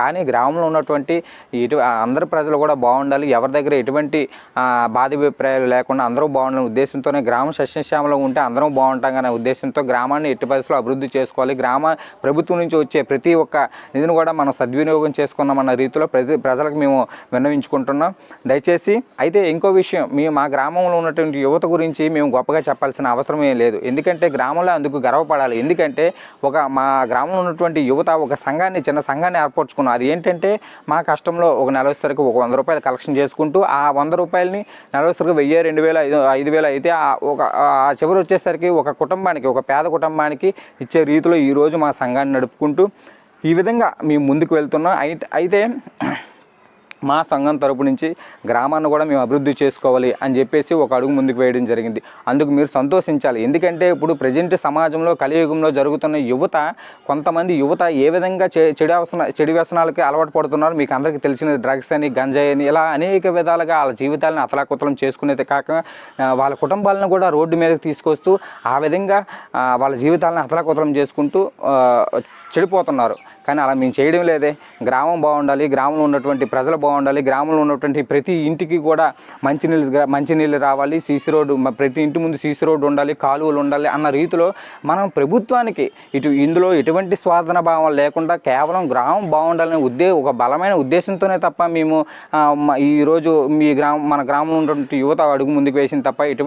కానీ గ్రామంలో ఉన్నటువంటి ఇటు అందరు ప్రజలు కూడా బాగుండాలి. ఎవరి దగ్గర ఎటువంటి బాధాభిప్రాయాలు లేకుండా అందరూ బాగుండాలనే ఉద్దేశంతోనే గ్రామం సస్యశ్యామలో ఉంటే అందరం బాగుంటాం అనే ఉద్దేశంతో గ్రామాన్ని ఎట్టి పరిస్థితుల్లో అభివృద్ధి చేసుకోవాలి. గ్రామ ప్రభుత్వం నుంచి వచ్చే ప్రతి ఒక్క నిధిని కూడా మనం సద్వినియోగం చేసుకున్నామన్న రీతిలో ప్రతి ప్రజలకు మేము విన్నవించుకుంటున్నాం. దయచేసి అయితే ఇంకో విషయం మేము మా గ్రామంలో ఉన్నటువంటి యువత గురించి మేము గొప్పగా చెప్పాల్సిన అవసరం ఏం లేదు. ఎందుకంటే గ్రామంలో అందుకు గర్వపడాలి. ఎందుకంటే ఒక మా గ్రామంలో ఉన్నటువంటి యువత ఒక సంఘాన్ని చిన్న సంఘాన్ని చేసుకున్నాం. అది ఏంటంటే మా కష్టంలో ఒక నెల వచ్చేసరికి ఒక వంద రూపాయలు కలెక్షన్ చేసుకుంటూ ఆ వంద రూపాయలని నెలసరికి వెయ్యి రెండు వేల ఐదు ఐదు వేలు అయితే ఒక ఆ చివరి వచ్చేసరికి ఒక కుటుంబానికి ఒక పేద కుటుంబానికి ఇచ్చే రీతిలో ఈరోజు మా సంఘాన్ని నడుపుకుంటూ ఈ విధంగా మేము ముందుకు వెళ్తున్నాం. అయితే అయితే మా సంఘం తరపు నుంచి గ్రామాన్ని కూడా మేము అభివృద్ధి చేసుకోవాలి అని చెప్పేసి ఒక అడుగు ముందుకు వేయడం జరిగింది. అందుకు మీరు సంతోషించాలి. ఎందుకంటే ఇప్పుడు ప్రజెంట్ సమాజంలో కలియుగంలో జరుగుతున్న యువత కొంతమంది యువత ఏ విధంగా చె- చెడు అవసన చెడు వ్యసనాలకి అలవాటు పడుతున్నారు మీకు అందరికీ తెలిసిన డ్రగ్స్ అని గంజాయి అని ఇలా అనేక విధాలుగా వాళ్ళ జీవితాలను అతలాకుతలం చేసుకునేది కాక వాళ్ళ కుటుంబాలను కూడా రోడ్డు మీదకి తీసుకొస్తూ ఆ విధంగా వాళ్ళ జీవితాలను అతలాకుతలం చేసుకుంటూ చెడిపోతున్నారు. కానీ అలా మేము చేయడం లేదే. గ్రామం బాగుండాలి. గ్రామంలో ఉన్నటువంటి ప్రజలు బాగుండాలి. గ్రామంలో ఉన్నటువంటి ప్రతి ఇంటికి కూడా మంచినీళ్ళు మంచినీళ్ళు రావాలి. సీసీ రోడ్డు ప్రతి ఇంటి ముందు సీసీ రోడ్డు ఉండాలి కాలువలు ఉండాలి అన్న రీతిలో మనం ప్రభుత్వానికి ఇటు ఇందులో ఎటువంటి స్వాధన భావం లేకుండా కేవలం గ్రామం బాగుండాలనే ఉద్దే ఒక బలమైన ఉద్దేశంతోనే తప్ప మేము ఈరోజు మీ గ్రామం మన గ్రామంలో ఉన్నటువంటి యువత అడుగు ముందుకు వేసింది తప్ప ఎటువంటి